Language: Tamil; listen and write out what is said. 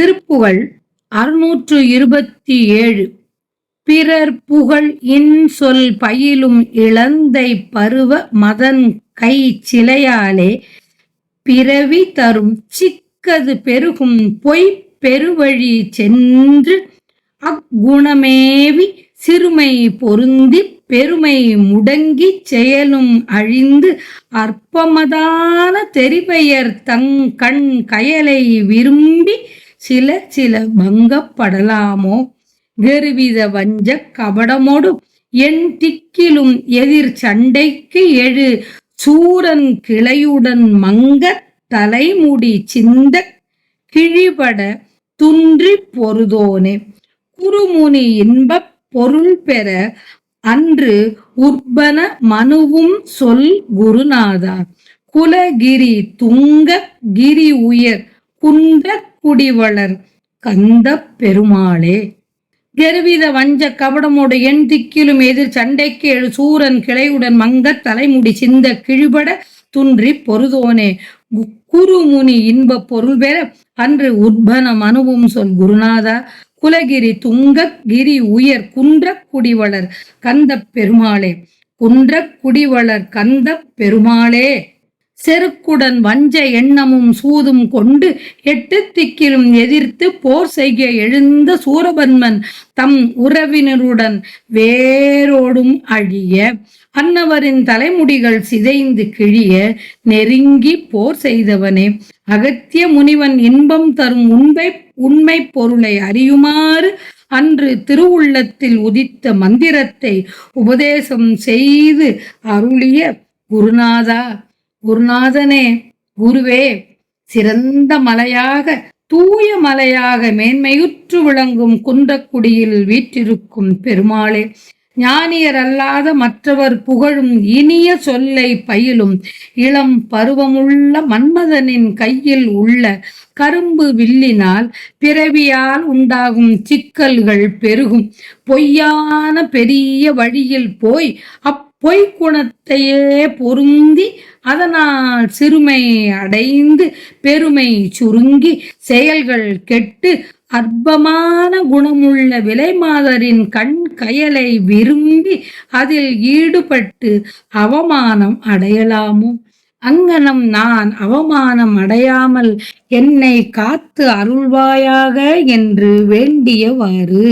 திருப்புகழ் அறுநூற்று இருபத்தி ஏழு. பிறர் புகழ் இன்சொல் பயிலும் இளந்தை பருவ மதன் கை சிலையாலே பிறவி தரும் சிக்கது பெருகும் பொய் பெருவழி சென்று அக்குணமேவி சிறுமை பொருந்தி பெருமை முடங்கி செயலும் அழிந்து அற்பமதான தெரிபெயர் தங்கண் கயலை விரும்பி சில சில பங்கப்படலாமோ கருவித வஞ்ச கபடமோடு என் திக்கிலும் எதிர் சண்டைக்கு எழு. சூரன் கிளையுடன் மங்க தலைமுடி சிந்த கிழிபட துன்றி பொருதோனே குருமுனி இன்பப் பொருள் பெற அன்று உற்பன மனுவும் சொல் குருநாதா. குலகிரி துங்க கிரி உயர் குன்ற குடிவளர் கந்த பெருமாளே. கெருவித வஞ்ச கபடமோடு எண் திக்கிலும் எதிர் சண்டைக்கு எழு சூரன் கிளையுடன் மங்க தலைமுடி சிந்த கிழிபட துன்றி பொருதோனே. கு- குருமுனி இன்ப பொருள் பெற அன்று உற்பனம் மனுவும் சொல் குருநாதா. குலகிரி துங்க கிரி உயர் குன்ற குடிவளர் கந்த பெருமாளே. குன்ற குடிவளர் கந்த பெருமாளே. செருக்குடன் வஞ்ச எண்ணமும் சூதும் கொண்டு எட்டு திக்கிலும் எதிர்த்து போர் செய்ய எழுந்த சூரபன்மன் தம் உறவினருடன் வேரோடும் அழிய அன்னவரின் தலைமுடிகள் சிதைந்து கிழிய நெருங்கி போர் செய்தவனே. அகத்திய முனிவன் இன்பம் தரும் உண்மை உண்மை பொருளை அறியுமாறு அன்று திருவுள்ளத்தில் உதித்த மந்திரத்தை உபதேசம் செய்து அருளிய குருநாதா. குருநாதனே குருவே சிறந்த மலையாக தூய மலையாக மேன்மையுற்று விளங்கும் குன்றக்குடியில் வீற்றிருக்கும் பெருமாளே ஞானியர் அல்லாத மற்றவர் புகழும் இனிய சொல்லை பயிலும் இளம் பருவமுள்ள மன்மதனின் கையில் உள்ள கரும்பு வில்லினால் பிறவியால் உண்டாகும் சிக்கல்கள் பெருகும். பொய்யான பெரிய வழியில் போய் அப்பொய் குணத்தையே பொருந்தி அதனால் சிறுமை அடைந்து பெருமை சுருங்கி செயல்கள் கெட்டு அற்பமான குணமுள்ள விலைமாதரின் கண் கயலை விரும்பி அதில் ஈடுபட்டு அவமானம் அடையலாமோ? அங்கனம் நான் அவமானம் அடையாமல் என்னை காத்து அருள்வாயாக என்று வேண்டியவாறு.